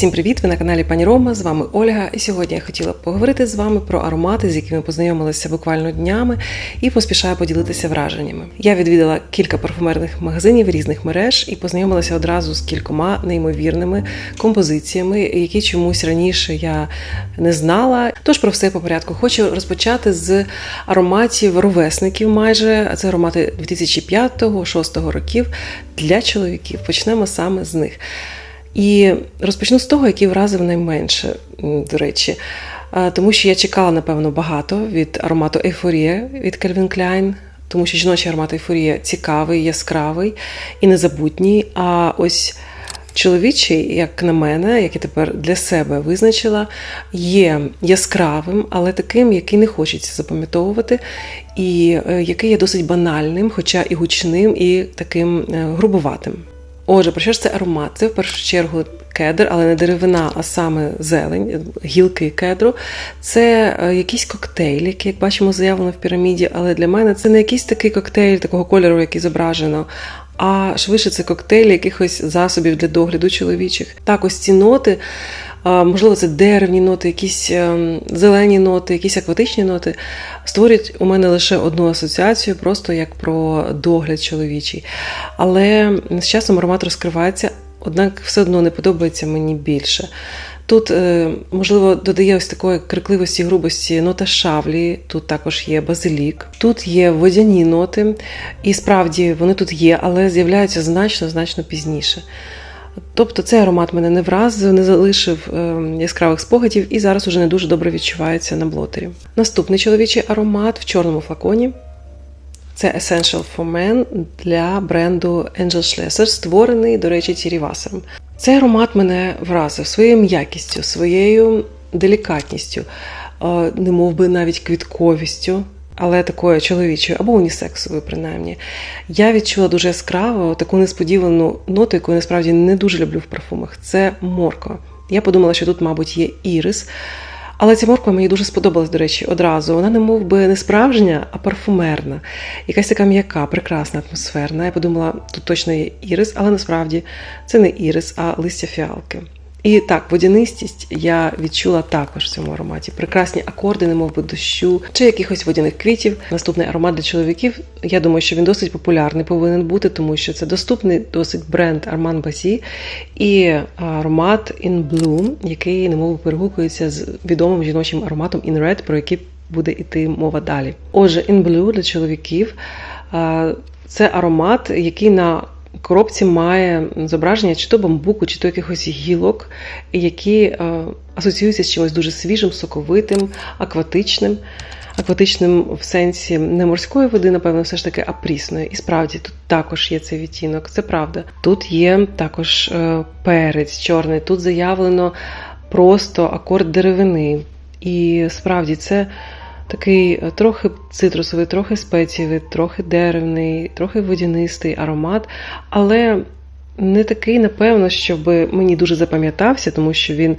Всім привіт! Ви на каналі Пані Рома. З вами Ольга. І сьогодні я хотіла поговорити з вами про аромати, з якими познайомилася буквально днями, і поспішаю поділитися враженнями. Я відвідала кілька парфумерних магазинів різних мереж і познайомилася одразу з кількома неймовірними композиціями, які чомусь раніше я не знала. Тож про все по порядку. Хочу розпочати з ароматів ровесників. Майже це аромати 2005-2006 років для чоловіків. Почнемо саме з них. І розпочну з того, який вразив найменше, до речі. Тому що я чекала, напевно, багато від аромату Ейфорія від Calvin Klein, тому що жіночий аромат Ейфорія цікавий, яскравий і незабутній. А ось чоловічий, як на мене, як я тепер для себе визначила, є яскравим, але таким, який не хочеться запам'ятовувати, і е, який є досить банальним, хоча і гучним, і таким е, грубуватим. Отже, про що ж це аромат? Це в першу чергу кедр, але не деревина, а саме зелень, гілки кедру. Це е, якийсь коктейль, який, як бачимо, заявлено в піраміді, але для мене це не якийсь такий коктейль такого кольору, який зображено. А швидше це коктейль якихось засобів для догляду чоловічих. Так, ось ці ноти можливо, це деревні ноти, якісь ем, зелені ноти, якісь акватичні ноти, створюють у мене лише одну асоціацію, просто як про догляд чоловічий. Але з часом аромат розкривається, однак все одно не подобається мені більше. Тут, е, можливо, додає ось такої крикливості, грубості нота шавлі, тут також є базилік, тут є водяні ноти, і справді вони тут є, але з'являються значно-значно пізніше. Тобто цей аромат мене не вразив, не залишив е, яскравих спогадів і зараз уже не дуже добре відчувається на блотері. Наступний чоловічий аромат в чорному флаконі. Це Essential for Men для бренду Angel Schlesser, створений, до речі, Тірі Васером. Цей аромат мене вразив своєю м'якістю, своєю делікатністю, е, не мов би навіть квітковістю але такою чоловічою або унісексовою, принаймні. Я відчула дуже яскраво таку несподівану ноту, яку я насправді не дуже люблю в парфумах. Це морква. Я подумала, що тут, мабуть, є ірис. Але ця морква мені дуже сподобалась, до речі, одразу. Вона не мов би не справжня, а парфумерна. Якась така м'яка, прекрасна, атмосферна. Я подумала, тут точно є ірис, але насправді це не ірис, а листя фіалки. І так, водянистість я відчула також в цьому ароматі. Прекрасні акорди, немов би дощу чи якихось водяних квітів. Наступний аромат для чоловіків. Я думаю, що він досить популярний повинен бути, тому що це доступний досить бренд Armand Bassi і аромат In Bloom, який немов би перегукується з відомим жіночим ароматом In Red, про який буде йти мова далі. Отже, In Blue для чоловіків це аромат, який на коробці має зображення чи то бамбуку, чи то якихось гілок, які е, асоціюються з чимось дуже свіжим, соковитим, акватичним. Акватичним в сенсі не морської води, напевно, все ж таки, а прісної. І справді тут також є цей відтінок, це правда. Тут є також е, перець чорний, тут заявлено просто акорд деревини. І справді це такий е, трохи цитрусовий, трохи спецієвий, трохи деревний, трохи водянистий аромат, але не такий, напевно, щоб мені дуже запам'ятався, тому що він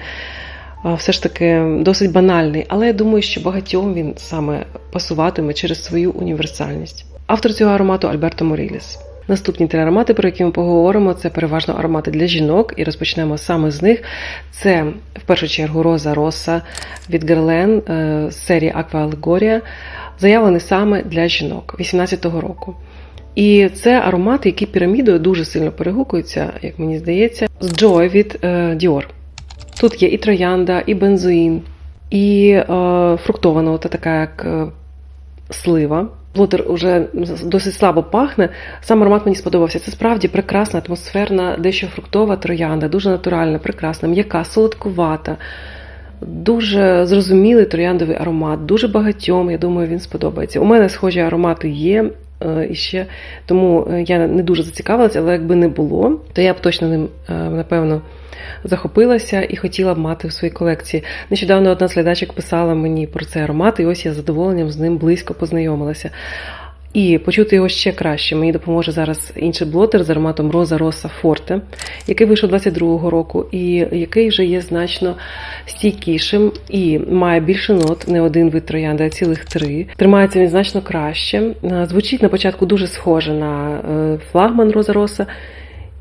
все ж таки досить банальний. Але я думаю, що багатьом він саме пасуватиме через свою універсальність. Автор цього аромату Альберто Моріліс. Наступні три аромати, про які ми поговоримо, це переважно аромати для жінок, і розпочнемо саме з них. Це в першу чергу Роза Роса від Герлен з серії Аква Алегорія, заявлений саме для жінок 18-го року. І це аромати, які пірамідою дуже сильно перегукуються, як мені здається, з Joy від е, Dior. Тут є і троянда, і бензоїн, і е, фруктова нота, така як е, слива. Блотер уже досить слабо пахне. Сам аромат мені сподобався. Це справді прекрасна, атмосферна, дещо фруктова троянда, дуже натуральна, прекрасна, м'яка, солодкувата, дуже зрозумілий трояндовий аромат, дуже багатьом. Я думаю, він сподобається. У мене схожі аромати є. Е, і ще тому е, я не дуже зацікавилася, але якби не було, то я б точно ним, е, напевно, захопилася і хотіла б мати в своїй колекції. Нещодавно одна з глядачок писала мені про цей аромат, і ось я з задоволенням з ним близько познайомилася. І почути його ще краще. Мені допоможе зараз інший блотер з ароматом Роза Роса Форте, який вийшов 22-го року, і який вже є значно стійкішим і має більше нот, не один вид троянди, а цілих три. Тримається він значно краще. Звучить на початку дуже схоже на е, флагман Роза Роса,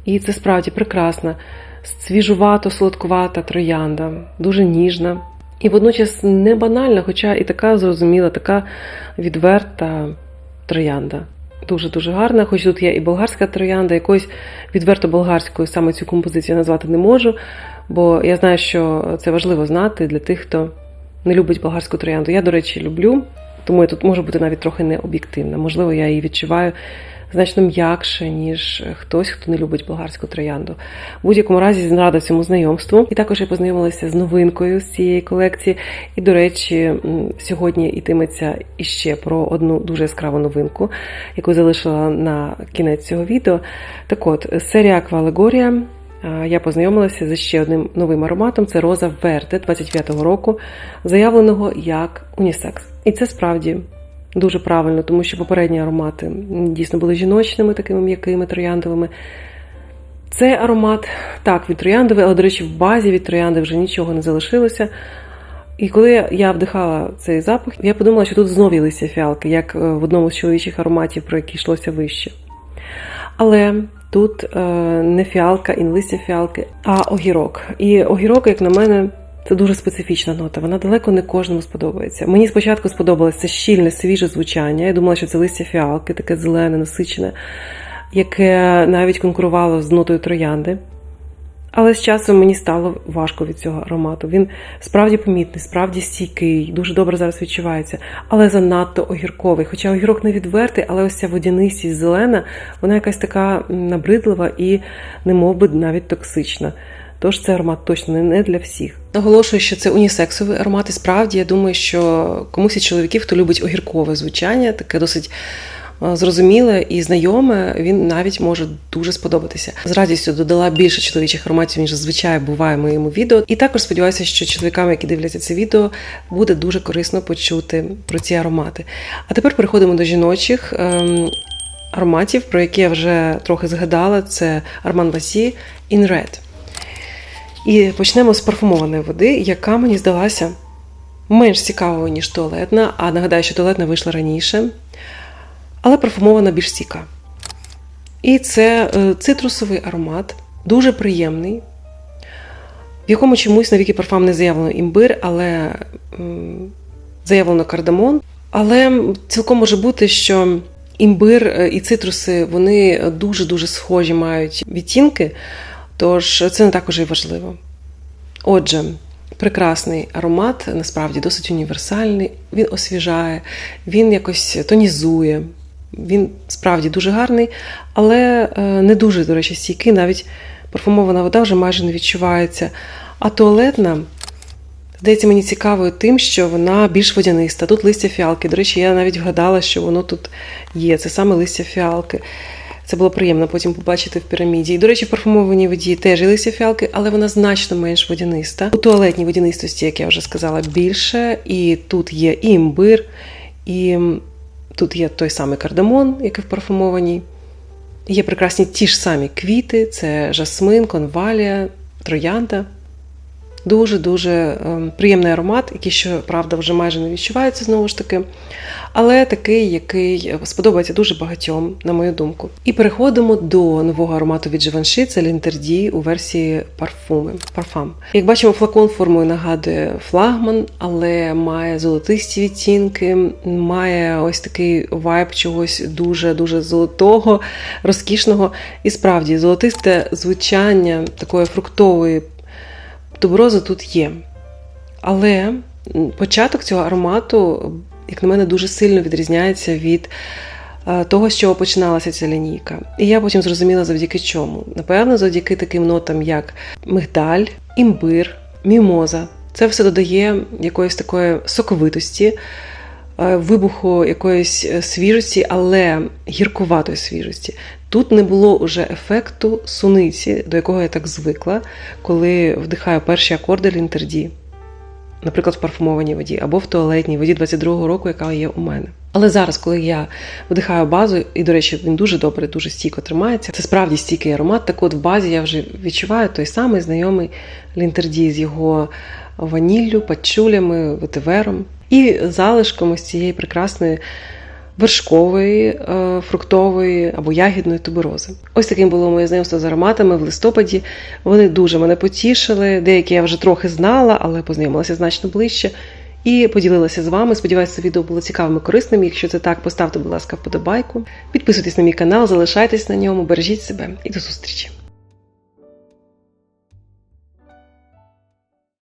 і це справді прекрасна свіжувато сладкувата троянда, дуже ніжна. І водночас не банальна, хоча і така зрозуміла, така відверта троянда. Дуже-дуже гарна, хоч тут є і болгарська троянда, якоюсь відверто болгарською саме цю композицію назвати не можу, бо я знаю, що це важливо знати для тих, хто не любить болгарську троянду. Я, до речі, люблю, тому я тут можу бути навіть трохи не об'єктивна. Можливо, я її відчуваю значно м'якше, ніж хтось, хто не любить болгарську троянду. В будь-якому разі рада цьому знайомству. І також я познайомилася з новинкою з цієї колекції. І, до речі, сьогодні йтиметься іще про одну дуже яскраву новинку, яку залишила на кінець цього відео. Так от, серія Аквалегорія. Я познайомилася з ще одним новим ароматом це Роза Верде 25-го року, заявленого як унісекс. І це справді дуже правильно, тому що попередні аромати дійсно були жіночними, такими м'якими трояндовими. Цей аромат, так, від трояндовий, але, до речі, в базі від троянди вже нічого не залишилося. І коли я вдихала цей запах, я подумала, що тут знову є листя фіалки, як в одному з чоловічих ароматів, про які йшлося вище. Але тут е, не фіалка і не листя фіалки, а огірок. І огірок, як на мене, це дуже специфічна нота. Вона далеко не кожному сподобається. Мені спочатку сподобалося щільне, свіже звучання. Я думала, що це листя фіалки, таке зелене, насичене, яке навіть конкурувало з нотою троянди. Але з часом мені стало важко від цього аромату. Він справді помітний, справді стійкий, дуже добре зараз відчувається, але занадто огірковий. Хоча огірок не відвертий, але ось ця водянистість зелена, вона якась така набридлива і, немов би, навіть токсична. Тож цей аромат точно не для всіх. Наголошую, що це унісексовий аромат, і справді я думаю, що комусь із чоловіків, хто любить огіркове звучання, таке досить зрозуміле і знайоме, він навіть може дуже сподобатися. З радістю додала більше чоловічих ароматів, ніж зазвичай буває в моєму відео. І також сподіваюся, що чоловікам, які дивляться це відео, буде дуже корисно почути про ці аромати. А тепер переходимо до жіночих. Ем, ароматів, про які я вже трохи згадала, це Armand Васі In Red. І почнемо з парфумованої води, яка мені здалася менш цікавою, ніж туалетна, а нагадаю, що туалетна вийшла раніше, але парфумована більш стійка. І це е, цитрусовий аромат, дуже приємний, в якому чомусь навіки парфам не заявлено імбир, але заявлено кардамон. Але цілком може бути, що імбир е, і цитруси вони дуже-дуже схожі мають відтінки. Тож це не також і важливо. Отже, прекрасний аромат, насправді досить універсальний, він освіжає, він якось тонізує, він справді дуже гарний, але е, не дуже, до речі, стійкий, навіть парфумована вода вже майже не відчувається. А туалетна, здається, мені цікавою тим, що вона більш водяниста. Тут листя фіалки. До речі, я навіть вгадала, що воно тут є. Це саме листя фіалки. Це було приємно потім побачити в піраміді. І, до речі, в парфумованій воді теж лися фіалки, але вона значно менш водяниста. У туалетній водянистості, як я вже сказала, більше. І тут є і імбир, і тут є той самий кардамон, який в парфумованій. Є прекрасні ті ж самі квіти: це жасмин, конвалія, троянда. Дуже-дуже ем, приємний аромат, який, що правда, вже майже не відчувається знову ж таки. Але такий, який сподобається дуже багатьом, на мою думку. І переходимо до нового аромату від Givenchy, це Лінтерді у версії парфуми. парфам. Як бачимо, флакон формою нагадує флагман, але має золотисті відтінки, має ось такий вайб чогось дуже-дуже золотого, розкішного. І справді, золотисте звучання такої фруктової тубероза тут є. Але початок цього аромату, як на мене, дуже сильно відрізняється від е, того, з чого починалася ця лінійка. І я потім зрозуміла, завдяки чому. Напевно, завдяки таким нотам, як мигдаль, імбир, мімоза. Це все додає якоїсь такої соковитості, е, вибуху якоїсь е, свіжості, але гіркуватої свіжості. Тут не було уже ефекту суниці, до якого я так звикла, коли вдихаю перші акорди лінтерді, наприклад, в парфумованій воді або в туалетній воді 22-го року, яка є у мене. Але зараз, коли я вдихаю базу, і, до речі, він дуже добре, дуже стійко тримається, це справді стійкий аромат. Так от в базі я вже відчуваю той самий знайомий лінтерді з його ваніллю, пачулями, ветивером і залишком ось цієї прекрасної вершкової, е, фруктової або ягідної туберози. Ось таким було моє знайомство з ароматами в листопаді. Вони дуже мене потішили. Деякі я вже трохи знала, але познайомилася значно ближче. І поділилася з вами. Сподіваюся, це відео було цікавим і корисним. Якщо це так, поставте, будь ласка, вподобайку. Підписуйтесь на мій канал, залишайтесь на ньому, бережіть себе і до зустрічі!